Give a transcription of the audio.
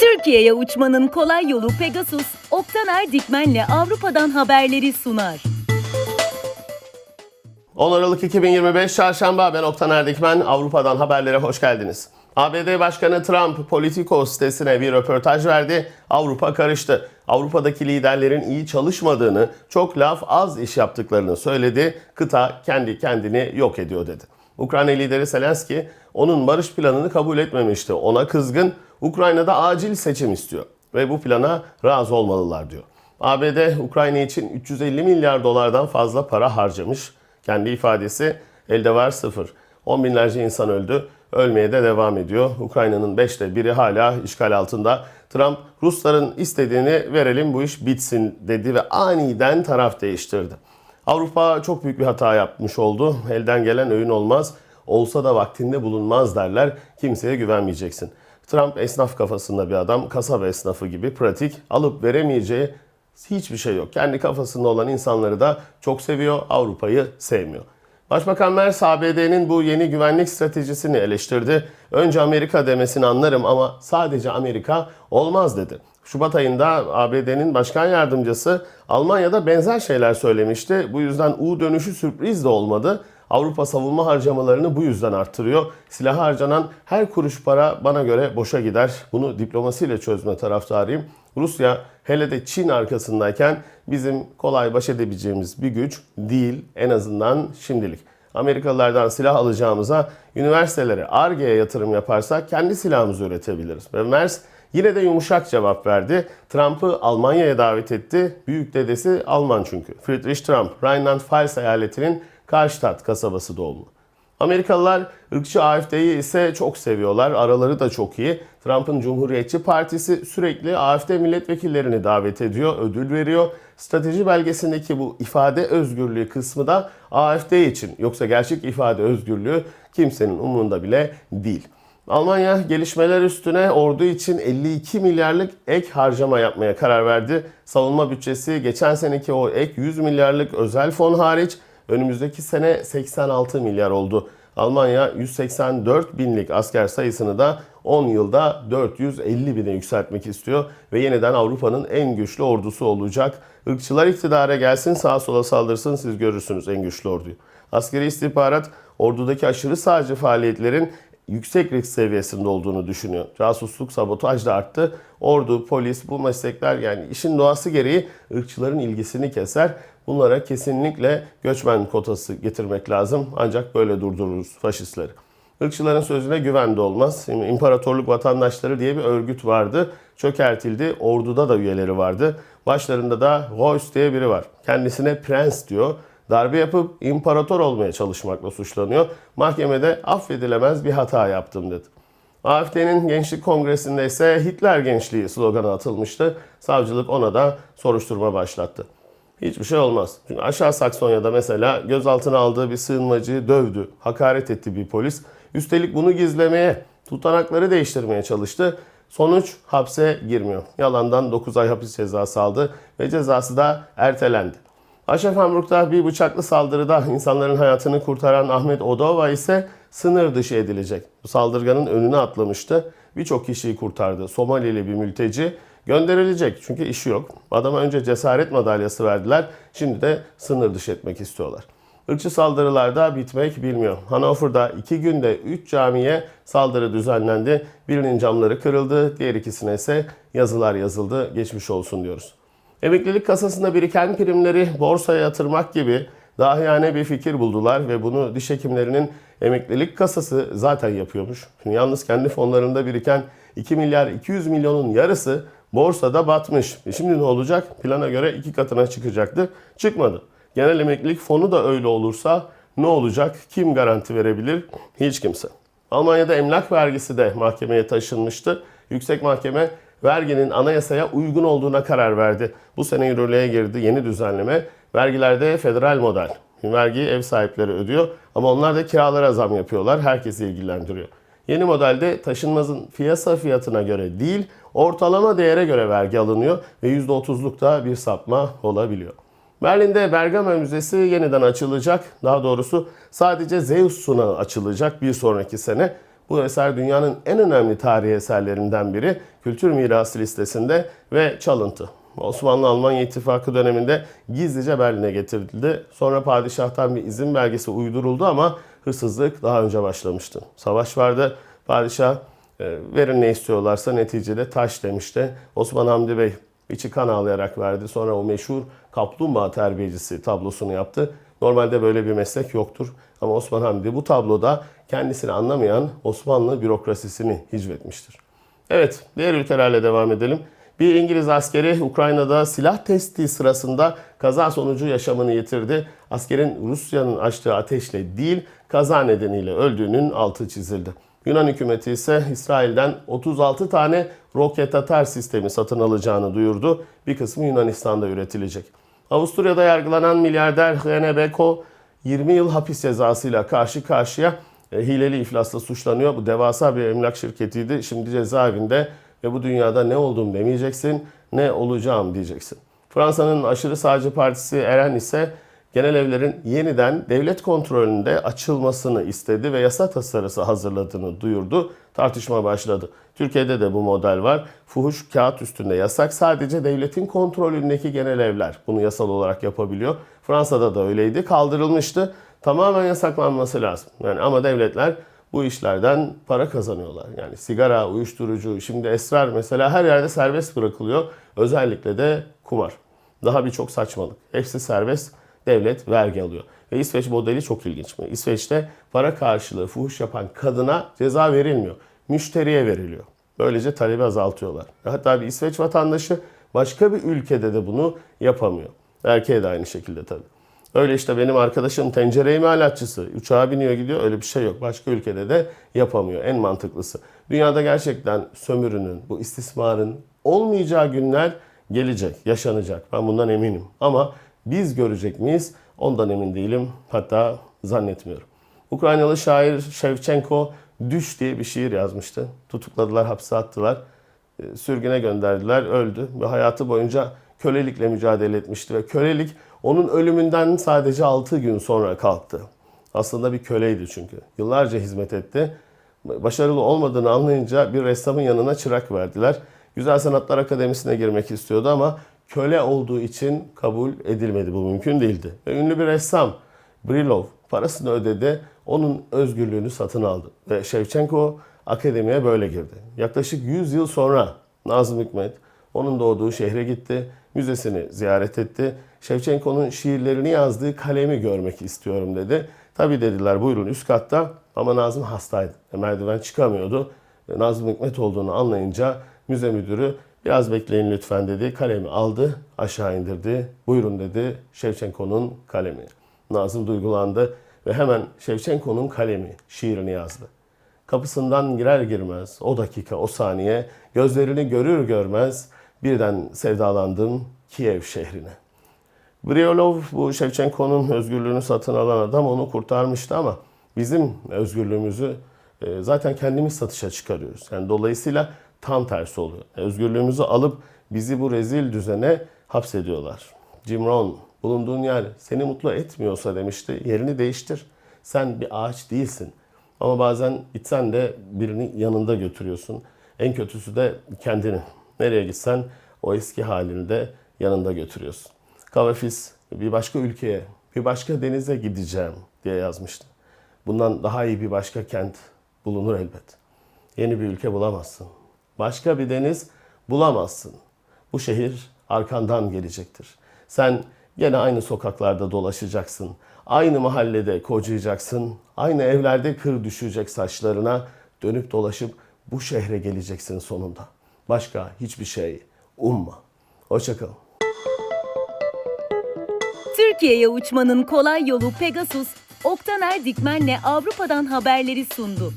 Türkiye'ye uçmanın kolay yolu Pegasus, Oktaner Dikmen'le Avrupa'dan haberleri sunar. 10 Aralık 2025 Çarşamba ben Oktan Erdikmen. Avrupa'dan haberlere hoş geldiniz. ABD Başkanı Trump Politico sitesine bir röportaj verdi. Avrupa karıştı. Avrupa'daki liderlerin iyi çalışmadığını, çok laf az iş yaptıklarını söyledi. Kıta kendi kendini yok ediyor dedi. Ukrayna lideri Zelenski onun barış planını kabul etmemişti. Ona kızgın, Ukrayna'da acil seçim istiyor ve bu plana razı olmalılar diyor. ABD Ukrayna için 350 milyar dolardan fazla para harcamış. Kendi ifadesi elde var sıfır. On binlerce insan öldü. Ölmeye de devam ediyor. Ukrayna'nın beşte biri hala işgal altında. Trump Rusların istediğini verelim bu iş bitsin dedi ve aniden taraf değiştirdi. Avrupa çok büyük bir hata yapmış oldu. Elden gelen öğün olmaz. Olsa da vaktinde bulunmaz derler. Kimseye güvenmeyeceksin. Trump esnaf kafasında bir adam. Kasaba esnafı gibi pratik. Alıp veremeyeceği hiçbir şey yok. Kendi kafasında olan insanları da çok seviyor. Avrupa'yı sevmiyor. Başbakan Merz ABD'nin bu yeni güvenlik stratejisini eleştirdi. Önce Amerika demesini anlarım ama sadece Amerika olmaz dedi. Şubat ayında ABD'nin başkan yardımcısı Almanya'da benzer şeyler söylemişti. Bu yüzden U dönüşü sürpriz de olmadı. Avrupa savunma harcamalarını bu yüzden arttırıyor. Silaha harcanan her kuruş para bana göre boşa gider. Bunu diplomasiyle çözme taraftarıyım. Rusya hele de Çin arkasındayken bizim kolay baş edebileceğimiz bir güç değil en azından şimdilik. Amerikalılardan silah alacağımıza üniversitelere, ARGE'ye yatırım yaparsak kendi silahımızı üretebiliriz. Ve Mers yine de yumuşak cevap verdi. Trump'ı Almanya'ya davet etti. Büyük dedesi Alman çünkü. Friedrich Trump, Rheinland-Pfalz eyaletinin Karlstadt kasabası doğumlu. Amerikalılar ırkçı AFD'yi ise çok seviyorlar. Araları da çok iyi. Trump'ın Cumhuriyetçi Partisi sürekli AFD milletvekillerini davet ediyor, ödül veriyor. Strateji belgesindeki bu ifade özgürlüğü kısmı da AFD için. Yoksa gerçek ifade özgürlüğü kimsenin umurunda bile değil. Almanya gelişmeler üstüne ordu için 52 milyarlık ek harcama yapmaya karar verdi. Savunma bütçesi geçen seneki o ek 100 milyarlık özel fon hariç önümüzdeki sene 86 milyar oldu. Almanya 184 binlik asker sayısını da 10 yılda 450 bine yükseltmek istiyor ve yeniden Avrupa'nın en güçlü ordusu olacak. Irkçılar iktidara gelsin sağa sola saldırsın siz görürsünüz en güçlü orduyu. Askeri istihbarat ordudaki aşırı sağcı faaliyetlerin yüksek risk seviyesinde olduğunu düşünüyor. Casusluk, sabotaj da arttı. Ordu, polis, bu meslekler yani işin doğası gereği ırkçıların ilgisini keser. Bunlara kesinlikle göçmen kotası getirmek lazım. Ancak böyle durdururuz faşistleri. Irkçıların sözüne güven de olmaz. İmparatorluk Vatandaşları diye bir örgüt vardı. Çökertildi. Orduda da üyeleri vardı. Başlarında da Royce diye biri var. Kendisine prens diyor. Darbe yapıp imparator olmaya çalışmakla suçlanıyor. Mahkemede affedilemez bir hata yaptım dedi. AFD'nin Gençlik Kongresi'nde ise Hitler Gençliği sloganı atılmıştı. Savcılık ona da soruşturma başlattı. Hiçbir şey olmaz. Çünkü aşağı Saksonya'da mesela gözaltına aldığı bir sığınmacıyı dövdü, hakaret etti bir polis. Üstelik bunu gizlemeye, tutanakları değiştirmeye çalıştı. Sonuç hapse girmiyor. Yalandan 9 ay hapis cezası aldı ve cezası da ertelendi. Aşefenburg'da bir bıçaklı saldırıda insanların hayatını kurtaran Ahmet Odova ise sınır dışı edilecek. Bu saldırganın önüne atlamıştı. Birçok kişiyi kurtardı. Somalili bir mülteci gönderilecek çünkü işi yok. Adama önce cesaret madalyası verdiler. Şimdi de sınır dışı etmek istiyorlar. Irkçı saldırılarda bitmek bilmiyor. Hannover'da iki günde 3 camiye saldırı düzenlendi. Birinin camları kırıldı, diğer ikisine ise yazılar yazıldı. Geçmiş olsun diyoruz. Emeklilik kasasında biriken primleri borsaya yatırmak gibi dahiyane bir fikir buldular ve bunu diş hekimlerinin emeklilik kasası zaten yapıyormuş. Şimdi yalnız kendi fonlarında biriken 2 milyar 200 milyonun yarısı borsada batmış. E şimdi ne olacak? Plana göre iki katına çıkacaktı. Çıkmadı. Genel emeklilik fonu da öyle olursa ne olacak? Kim garanti verebilir? Hiç kimse. Almanya'da emlak vergisi de mahkemeye taşınmıştı. Yüksek Mahkeme verginin anayasaya uygun olduğuna karar verdi. Bu sene yürürlüğe girdi yeni düzenleme. Vergilerde federal model. Vergiyi ev sahipleri ödüyor ama onlar da kiralara zam yapıyorlar. Herkesi ilgilendiriyor. Yeni modelde taşınmazın piyasa fiyatına göre değil, ortalama değere göre vergi alınıyor ve %30'luk da bir sapma olabiliyor. Berlin'de Bergama Müzesi yeniden açılacak. Daha doğrusu sadece Zeus sunağı açılacak bir sonraki sene. Bu eser dünyanın en önemli tarihi eserlerinden biri. Kültür mirası listesinde ve çalıntı. Osmanlı-Almanya İttifakı döneminde gizlice Berlin'e getirildi. Sonra padişahtan bir izin belgesi uyduruldu ama hırsızlık daha önce başlamıştı. Savaş vardı. Padişah e, verin ne istiyorlarsa neticede taş demişti. Osman Hamdi Bey içi kan ağlayarak verdi. Sonra o meşhur kaplumbağa terbiyecisi tablosunu yaptı. Normalde böyle bir meslek yoktur. Ama Osman Hamdi bu tabloda kendisini anlamayan Osmanlı bürokrasisini hicvetmiştir. Evet, diğer ülkelerle devam edelim. Bir İngiliz askeri Ukrayna'da silah testi sırasında kaza sonucu yaşamını yitirdi. Askerin Rusya'nın açtığı ateşle değil, kaza nedeniyle öldüğünün altı çizildi. Yunan hükümeti ise İsrail'den 36 tane roket atar sistemi satın alacağını duyurdu. Bir kısmı Yunanistan'da üretilecek. Avusturya'da yargılanan milyarder Rene Beko 20 yıl hapis cezasıyla karşı karşıya e, hileli iflasla suçlanıyor. Bu devasa bir emlak şirketiydi. Şimdi cezaevinde ve bu dünyada ne olduğumu demeyeceksin, ne olacağım diyeceksin. Fransa'nın aşırı sağcı partisi Eren ise genel evlerin yeniden devlet kontrolünde açılmasını istedi ve yasa tasarısı hazırladığını duyurdu. Tartışma başladı. Türkiye'de de bu model var. Fuhuş kağıt üstünde yasak. Sadece devletin kontrolündeki genel evler bunu yasal olarak yapabiliyor. Fransa'da da öyleydi. Kaldırılmıştı. Tamamen yasaklanması lazım. Yani ama devletler bu işlerden para kazanıyorlar. Yani sigara, uyuşturucu, şimdi esrar mesela her yerde serbest bırakılıyor. Özellikle de kumar. Daha birçok saçmalık. Hepsi serbest. Devlet vergi alıyor. Ve İsveç modeli çok ilginç mi? İsveç'te para karşılığı fuhuş yapan kadına ceza verilmiyor. Müşteriye veriliyor. Böylece talebi azaltıyorlar. Hatta bir İsveç vatandaşı başka bir ülkede de bunu yapamıyor. Erkeğe de aynı şekilde tabii. Öyle işte benim arkadaşım tencere imalatçısı. Uçağa biniyor gidiyor öyle bir şey yok. Başka ülkede de yapamıyor. En mantıklısı. Dünyada gerçekten sömürünün, bu istismarın olmayacağı günler gelecek, yaşanacak. Ben bundan eminim. Ama biz görecek miyiz? Ondan emin değilim. Hatta zannetmiyorum. Ukraynalı şair Shevchenko Düş diye bir şiir yazmıştı. Tutukladılar, hapse attılar. E, Sürgüne gönderdiler, öldü. Ve hayatı boyunca kölelikle mücadele etmişti. Ve kölelik onun ölümünden sadece 6 gün sonra kalktı. Aslında bir köleydi çünkü. Yıllarca hizmet etti. Başarılı olmadığını anlayınca bir ressamın yanına çırak verdiler. Güzel Sanatlar Akademisi'ne girmek istiyordu ama köle olduğu için kabul edilmedi. Bu mümkün değildi. Ve ünlü bir ressam Brilov parasını ödedi. Onun özgürlüğünü satın aldı. Ve Shevchenko akademiye böyle girdi. Yaklaşık 100 yıl sonra Nazım Hikmet onun doğduğu şehre gitti. Müzesini ziyaret etti. Shevchenko'nun şiirlerini yazdığı kalemi görmek istiyorum dedi. Tabii dediler buyurun üst katta ama Nazım hastaydı. Merdiven çıkamıyordu. Nazım Hikmet olduğunu anlayınca müze müdürü biraz bekleyin lütfen dedi. Kalemi aldı aşağı indirdi. Buyurun dedi Shevchenko'nun kalemi. Nazım duygulandı ve hemen Shevchenko'nun kalemi şiirini yazdı. Kapısından girer girmez o dakika o saniye gözlerini görür görmez birden sevdalandım Kiev şehrine. Briolov bu Shevchenko'nun özgürlüğünü satın alan adam onu kurtarmıştı ama bizim özgürlüğümüzü e, zaten kendimiz satışa çıkarıyoruz. Yani dolayısıyla tam tersi oluyor. Özgürlüğümüzü alıp bizi bu rezil düzene hapsediyorlar. Jim Rohn bulunduğun yer seni mutlu etmiyorsa demişti yerini değiştir. Sen bir ağaç değilsin. Ama bazen gitsen de birini yanında götürüyorsun. En kötüsü de kendini. Nereye gitsen o eski halini de yanında götürüyorsun. Kavafis bir başka ülkeye, bir başka denize gideceğim diye yazmıştı. Bundan daha iyi bir başka kent bulunur elbet. Yeni bir ülke bulamazsın. Başka bir deniz bulamazsın. Bu şehir arkandan gelecektir. Sen gene aynı sokaklarda dolaşacaksın. Aynı mahallede kocayacaksın. Aynı evlerde kır düşecek saçlarına. Dönüp dolaşıp bu şehre geleceksin sonunda. Başka hiçbir şey umma. Hoşçakalın. Türkiye'ye uçmanın kolay yolu Pegasus, Oktaner Dikmen'le Avrupa'dan haberleri sundu.